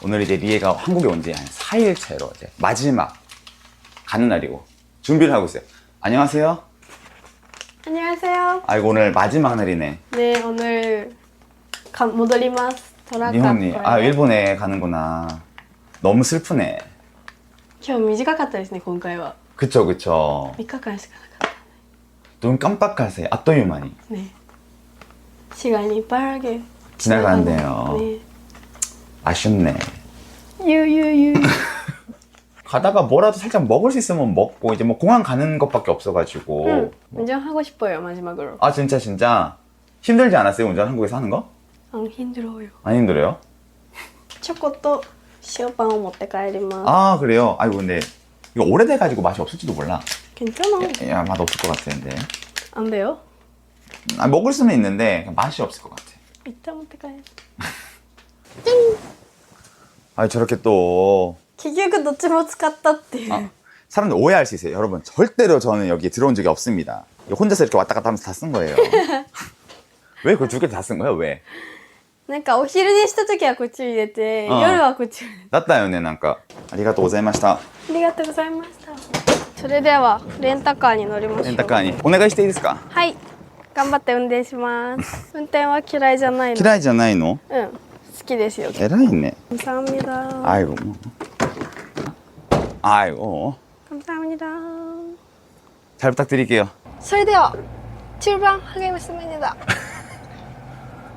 오늘 이제 리에가 한국에 온 지 한 4일째로 이제 마지막 가는 날이고 준비를 하고 있어요. 안녕하세요. 안녕하세요. 아이고 오늘 마지막 날이네. 네, 오늘 가, 戻ります. 돌아가. 일본이 아 일본에 가는구나. 너무 슬프네. 今日短かったですね、今回は。 그쵸 그쵸. 3日間しかなかっ 눈 깜빡하세요. 아또유만이 たね。시간이 빠르게 지나가는데요. 네. 아쉽네. 유유유. 가다가 뭐라도 살짝 먹을 수 있으면 먹고 이제 뭐 공항 가는 것밖에 없어가지고 응, 운전하고 싶어요 마지막으로. 아 진짜 진짜 힘들지 않았어요 운전 한국에서 하는 거? 안 힘들어요. 안 힘들어요? 초코도 시어빵 못해 가리만. 아 그래요? 아이고 근데 이거 오래돼가지고 맛이 없을지도 몰라. 괜찮아. 야, 맛 없을 것 같은데. 안 돼요? 아, 먹을 수는 있는데 맛이 없을 것 같아. 이따 못해 가요. る. 아 저렇게 또 結局どっちも使ったっていう。 아, 사람들 오해할 수 있어요. 여러분 절대로 저는 여기 들어온 적이 없습니다. 혼자서 이렇게 왔다 갔다 하면서 다 쓴 거예요. 왜 그 두 개 다 쓴 거예요? 왜? なんかお昼寝した時はこっちに入れて、うん夜はこっちに入れて。 낫다요, 네, 난까. 아리가또 고자이마시타. ありがとうございました。それではレンタカーに乗りましょう。 렌타카니. 오네가이していいですか?はい。頑張って運転します。運転は嫌いじゃないの。 嫌いじゃないの?うん。 好きですよ。 偉いね. 감사합니다. 아이고. 뭐. 아이고. 감사합니다. 잘 부탁드릴게요. それでは출발하겠습니다.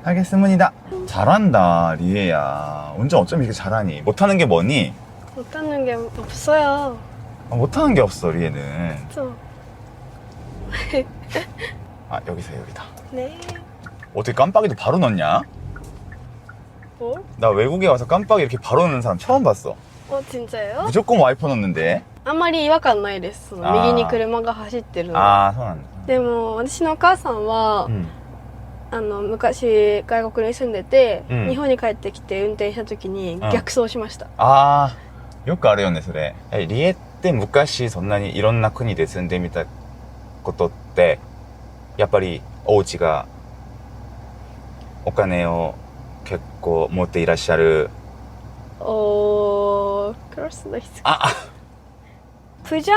알겠습니다. 잘한다, 리에야. 운전 어쩜 이렇게 잘하니? 못하는 게 뭐니? 못하는 게 없어요. 아, 못하는 게 없어, 리에는. 저. 아, 여기서 여기다. 네. 어떻게 깜빡이도 바로 넣냐? 뭐? 나 외국에 와서 깜빡이 이렇게 바로 넣는 사람 처음 봤어. 어 진짜요? 무조건 와이퍼 넣는데. あんまり違和感ないです。そのあー右に車が走ってるの。 아, 손. でも私のお母さんは、 음. あの昔外国に住んでて、うん日本に帰ってきて運転した時に逆走しました。 아, よくあるよね、それ。えリエって昔そんなにいろんな国で住んでみたことって、やっぱりお家がお金を 結構持っていらっしゃる。おー、クロスの質あ、プジャ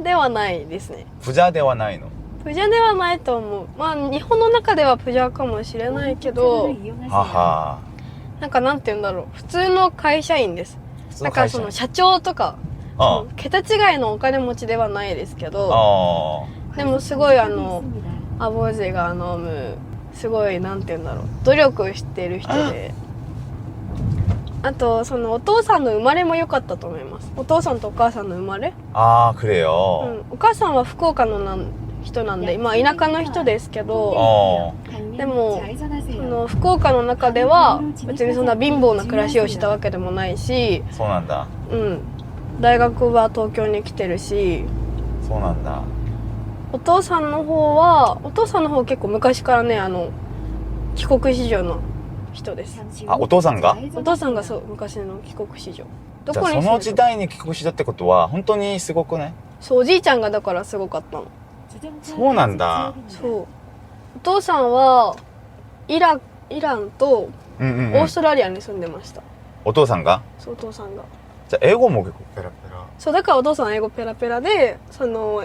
ーではないですね。プジャーではないの。プジャーではないと思う。まあ日本の中ではプジャーかもしれないけど、はは。なんかなんて言うんだろう。普通の会社員です。普通だからその社長とか、あ桁違いのお金持ちではないですけあ。ど、あでもすごいあの、アボーゼが飲む、すごいなんて言うんだろう。努力してる人で。あと、そのお父さんの生まれも良かったと思います。お父さんとお母さんの生まれ？あ。あー、くれうよ。ん、お母さんは福岡のなん人なんで、まあ田舎の人ですけど、あでもその福岡の中では別にそんな貧乏な暮らしをしたわけでもないし、あ。そうなんだ。うん、大学は東京に来てるし、そうなんだ。お父さんの方は、お父さんの方結構昔からね、あの、帰国子女の人です。あ、お父さんが？お父さんがそう、昔の帰国子女。どじゃあそこに住んでの時代に帰国したってことは本当にすごくね。そう、おじいちゃんがだからすごかったの。そうなんだ。そう。お父さんは、イラン、イランとうんうん、うんオース。トラリアに住んでました。お父さんが？そう、お父さんが。じゃあ英語も結構ペラペラ。そう、だからお父さん英語ペラペラで、その、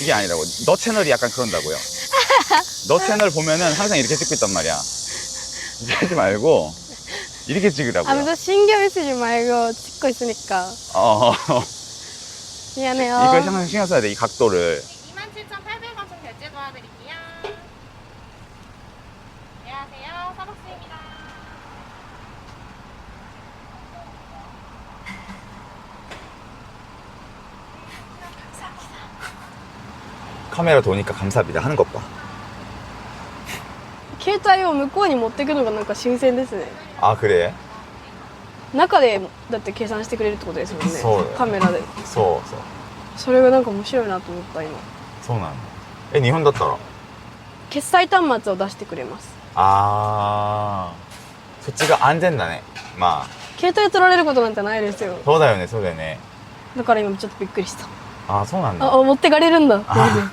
이게 아니라고. 너 채널이 약간 그런다고요. 너 채널 보면은 항상 이렇게 찍고 있단 말이야. 이렇게 하지 말고, 이렇게 아, 찍으라고요. 무슨 신경 쓰지 말고 찍고 있으니까. 어, 미안해요. 이걸 신경, 신경 써야 돼, 이 각도를. 카메라 도니까 감사합니 다. 하는 것 봐. 携帯を向こうに持っていくのがなんか新鮮ですね。あ그 래? 中でだって計算してくれるってことですもんね。そう。カメラで。そう,それがなんか面白いなと思った今。そう소 난. え日本だったら？決済端末を出してくれます。ああ,そっちが安全だね。まあ、携帯取られることなんてないですよ。そうだよね、そうだよね。だから今ちょっとびっくりした。あ、そうなんだ。あ持ってかれるんだ。あ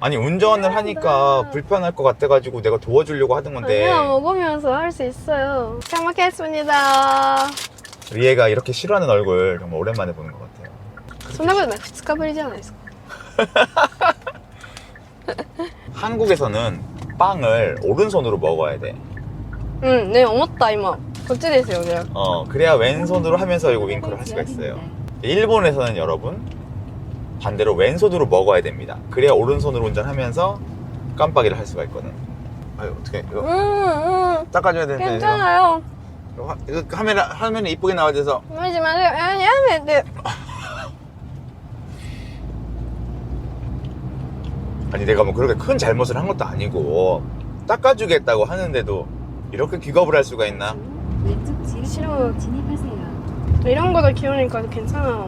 아니 운전을 하니까 불편할 것 같아가지고 내가 도와주려고 하던 건데 아니야 먹으면서 할 수 있어요 잘 먹겠습니다 리에가 이렇게 싫어하는 얼굴 정말 오랜만에 보는 것 같아요 そんなことない2日ぶりじゃないですか 한국에서는 빵을 오른손으로 먹어야 돼 うんね思った今こっちですよね 어, 그래야 왼손으로 하면서 이거 윙크를 할 수가 있어요 일본에서는 여러분 반대로 왼손으로 먹어야 됩니다. 그래야 오른손으로 운전하면서 깜빡이를 할 수가 있거든. 아유 어떻게 이거 음, 음. 닦아줘야 되는데 괜찮아요. 이거, 화- 이거 카메라 화면에 이쁘게 나와야 돼서 그러지 마세요. 아, 아니, 아니, 네. 아니 내가 뭐 그렇게 큰 잘못을 한 것도 아니고 닦아주겠다고 하는데도 이렇게 기겁을 할 수가 있나? 왼쪽 지으로 진입하세요. 이런 거도 귀여우니까 괜찮아.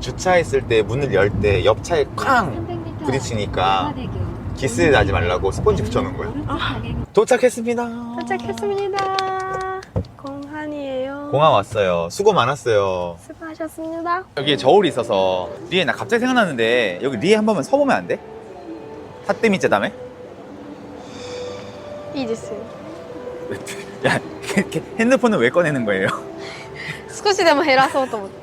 주차했을 때 문을 열 때 옆 차에 쾅 300m 부딪히니까 기스 나지 말라고 스폰지 붙여놓은 거야. 도착했습니다. 도착했습니다 공항이에요 공항 왔어요. 수고 많았어요. 수고하셨습니다 여기에 저울이 있어서 리에 나 갑자기 생각났는데 여기 리에 한 번만 서보면 안 돼? 타떼미째 다음에? いいですよ 야 이렇게 핸드폰은 왜 꺼내는 거예요? 少しでも減らそうと思って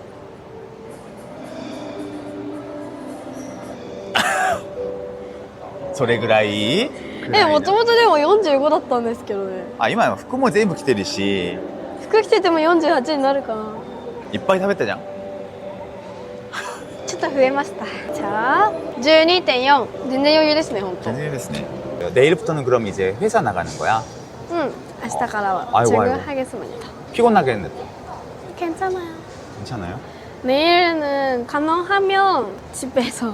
소레그라이 えもともとでも45だったんですけどね 아今は服も全部着てるし服着てても48になるかないっぱい食べたじゃんちょっと増えましたじゃあ12.4全然余裕ですね本当 전쟁이됐네 내일부터는 그럼 이제 회사 나가는 거야 うん明日からは 아이고, 아이고. 출근하겠습니다 피곤하겠는데 또 괜찮아요 괜찮아요? 내일은 가능하면 집에서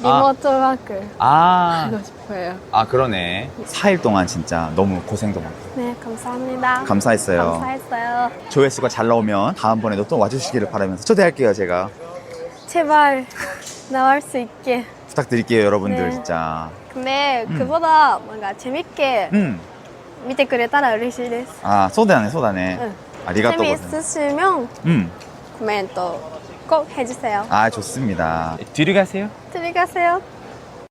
리모트 워크 아, 하고 싶어요 아 그러네 4일 동안 진짜 너무 고생도 많고 네 감사합니다 감사했어요 감사했어요 조회수가 잘 나오면 다음번에도 또 와주시기를 바라면서 초대할게요 제가 제발 나올 수 있게 부탁드릴게요 여러분들 네. 진짜 근데 음. 그보다 뭔가 재밌게 음. 見てくれたら嬉しいです 아 소다네 소다네 うん 아리가또 고생 재미있으시면 음. 코멘트 꼭 해주세요. 아 좋습니다. 뒤로 가세요. 들어가세요